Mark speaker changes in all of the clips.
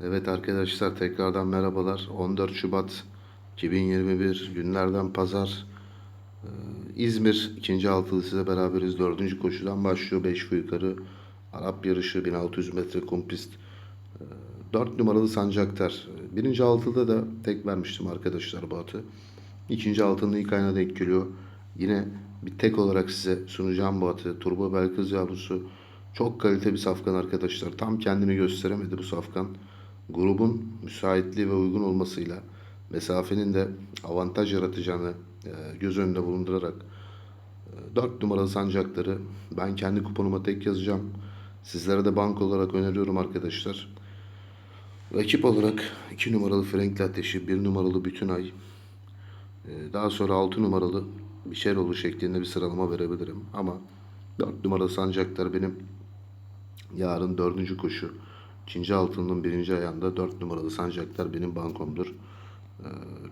Speaker 1: Evet arkadaşlar tekrardan merhabalar. 14 Şubat 2021 günlerden pazar. Ee, İzmir ikinci altılı size beraberiz. Dördüncü koşudan başlıyor. 5 ve yukarı. Arap yarışı 1600 metre kum pist. 4 numaralı Sancaktar. Ee, Birinci altıda da tek vermiştim arkadaşlar bu atı. İkinci altının ilk ayına denk geliyor. Yine bir tek olarak size sunacağım bu atı. Turbo Belkız yavrusu. Çok kalite bir safkan arkadaşlar. Tam kendini gösteremedi bu safkan. Grubun müsaitliği ve uygun olmasıyla mesafenin de avantaj yaratacağını e, göz önünde bulundurarak 4 numaralı sancakları ben kendi kuponuma tek yazacağım. Sizlere de bank olarak öneriyorum arkadaşlar. Rakip olarak 2 numaralı Frenkli Ateşi, 1 numaralı Bütünay, ee, Daha sonra 6 numaralı Bişeroğlu şeklinde bir sıralama verebilirim. Ama 4 numaralı Sancaktar benim yarın 4. koşu. İkinci altının birinci ayağında 4 numaralı Sancaktar benim bankomdur. Ee,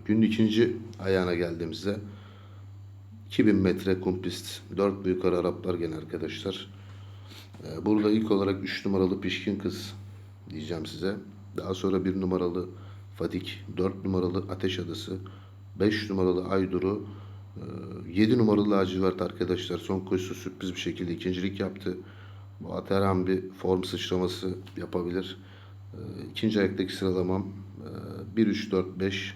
Speaker 1: Günün ikinci ayağına geldiğimizde 2000 metre kum pist. 4 büyük ara Araplar gene arkadaşlar. Ee, Burada ilk olarak 3 numaralı Pişkin Kız diyeceğim size. Daha sonra 1 numaralı Fadik, 4 numaralı Ateş Adası, 5 numaralı Ayduru, 7 numaralı Lacivert arkadaşlar. Son koşusu sürpriz bir şekilde ikincilik yaptı. Bu at her an bir form sıçraması yapabilir. Ee, İkinci ayaktaki sıralamam 1, 3, 4, 5,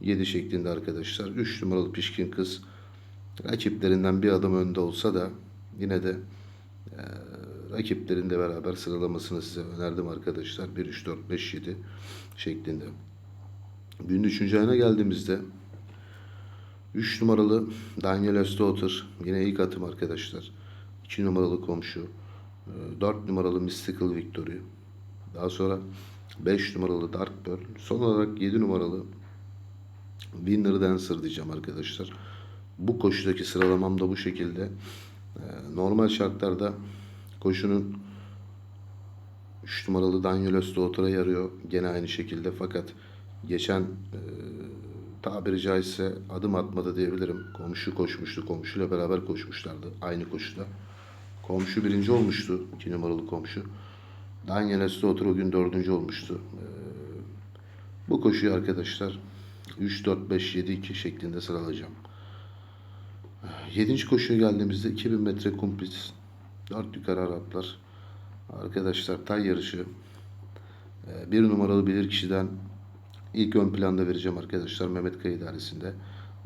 Speaker 1: 7 şeklinde arkadaşlar. 3 numaralı Pişkin Kız rakiplerinden bir adım önde olsa da yine de e, beraber sıralamasını size önerdim arkadaşlar. 1, 3, 4, 5, 7 şeklinde. Günün üçüncü ayına geldiğimizde 3 numaralı Daniel Östoğutur. Yine ilk atım arkadaşlar. 2 numaralı komşu. 4 numaralı Mystical Victory. Daha sonra 5 numaralı Dark Pearl. Son olarak 7 numaralı Winner Dancer diyeceğim arkadaşlar. Bu koşudaki sıralamam da bu şekilde. Ee, Normal şartlarda koşunun 3 numaralı Daniel Östoğutur'a yarıyor. Gene aynı şekilde fakat geçen e, tabiri caizse adım atmadı diyebilirim. Komşu koşmuştu. Komşuyla beraber koşmuşlardı aynı koşuda. Komşu birinci olmuştu. 2 numaralı komşu. Daniel Östoğutur o gün dördüncü olmuştu. Ee, bu koşuyu arkadaşlar 3, 4, 5, 7, 2 şeklinde sıralayacağım. Yedinci koşuya geldiğimizde 2000 metre kum pist. 4 yukarı Araplar. Arkadaşlar tay yarışı. Ee, Bir numaralı bilir kişiden ilk ön planda vereceğim arkadaşlar Mehmet Kaya idaresinde.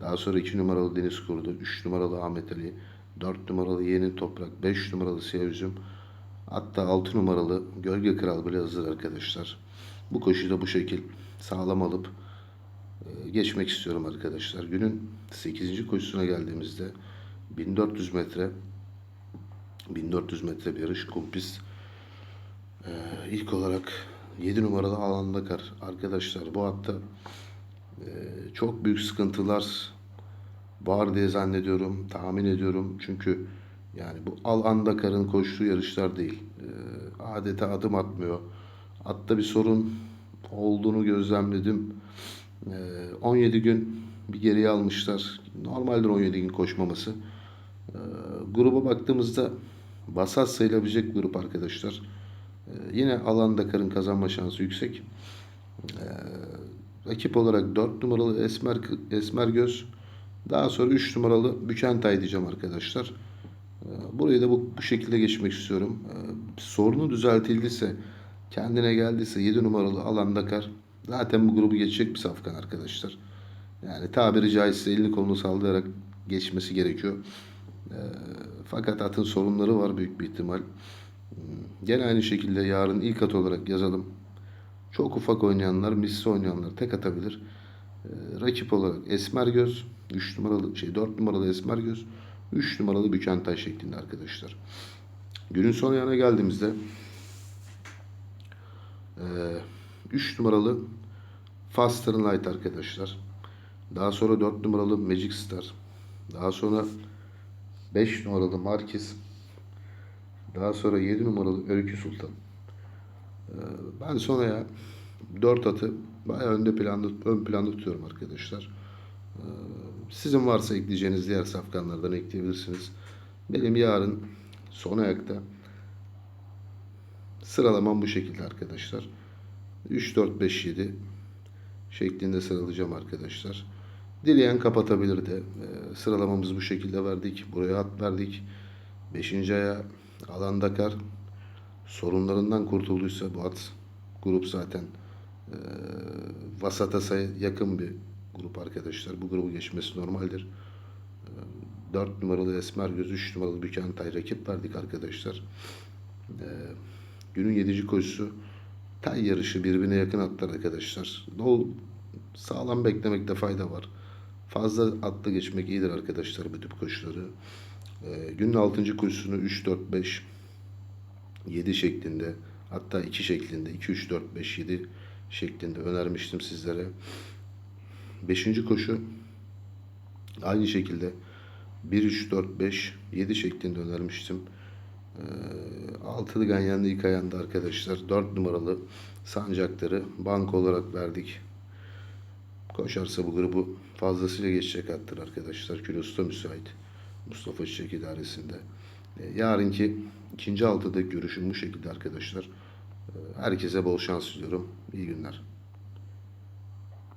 Speaker 1: Daha sonra 2 numaralı Deniz Kurdu, 3 numaralı Ahmet Ali, 4 numaralı Yeni Toprak, 5 numaralı Siyah Üzüm, hatta 6 numaralı Gölge Kral bile hazır arkadaşlar. Bu koşuyu da bu şekil sağlam alıp e, geçmek istiyorum arkadaşlar. Günün 8. koşusuna geldiğimizde 1400 metre 1400 metre bir yarış kum pist. Ee, ilk olarak 7 numaralı alanda kar. Arkadaşlar bu hatta e, çok büyük sıkıntılar var diye zannediyorum, tahmin ediyorum. Çünkü yani bu Al Andakar'ın koştuğu yarışlar değil. Ee, adeta adım atmıyor. Atta bir sorun olduğunu gözlemledim. Ee, 17 gün bir geriye almışlar. Normaldir 17 gün koşmaması. Ee, gruba baktığımızda vasat sayılabilecek grup arkadaşlar. Ee, yine Alan Dakar'ın kazanma şansı yüksek. Ee, rakip olarak 4 numaralı Esmer Esmer Göz. Daha sonra 3 numaralı Bükentay diyeceğim arkadaşlar. Ee, burayı da bu, bu şekilde geçmek istiyorum. Ee, sorunu düzeltildiyse, kendine geldiyse 7 numaralı Alan Dakar zaten bu grubu geçecek bir safkan arkadaşlar. Yani tabiri caizse elini kolunu sallayarak geçmesi gerekiyor. Ee, fakat atın sorunları var büyük bir ihtimal. Hmm, Gene aynı şekilde yarın ilk at olarak yazalım. Çok ufak oynayanlar, misli oynayanlar tek atabilir. Rakip olarak Esmer Göz, 3 numaralı şey 4 numaralı Esmer Göz, 3 numaralı Bükentay şeklinde arkadaşlar. Günün son ayağına geldiğimizde 3 numaralı Faster Light arkadaşlar. Daha sonra 4 numaralı Magic Star. Daha sonra 5 numaralı Marquis. Daha sonra 7 numaralı Öykü Sultan. Ee, Ben sonra ya 4 atı bayağı önde planda, ön planda tutuyorum arkadaşlar. Sizin varsa ekleyeceğiniz diğer safkanlardan ekleyebilirsiniz. Benim yarın son ayakta sıralamam bu şekilde arkadaşlar. 3, 4, 5, 7 şeklinde sıralayacağım arkadaşlar. Dileyen kapatabilir de. Ee, sıralamamızı bu şekilde verdik. Buraya at verdik. 5. aya alan Dakar sorunlarından kurtulduysa bu at grup zaten e, vasata yakın bir grup arkadaşlar. Bu grubu geçmesi normaldir. 4 numaralı Esmer Göz, 3 numaralı Bükentay rakip verdik arkadaşlar. Ee, günün 7. koşusu tay yarışı birbirine yakın atlar arkadaşlar. Dol, sağlam beklemekte fayda var. Fazla atla geçmek iyidir arkadaşlar bu tip koşuları. Ee, günün 6. koşusunu 3, 4, 5, 7 şeklinde hatta 2 şeklinde 2, 3, 4, 5, 7 şeklinde önermiştim sizlere. 5. koşu aynı şekilde 1, 3, 4, 5, 7 şeklinde önermiştim. Ee, altılı ganyanlı ilk ayağında arkadaşlar 4 numaralı sancakları bank olarak verdik. Koşarsa bu grubu fazlasıyla geçecek attır arkadaşlar. Kilosu da müsait. Mustafa Çiçek idaresinde. Ee, yarınki ikinci altıda görüşüm bu şekilde arkadaşlar. Ee, herkese bol şans diliyorum. İyi günler.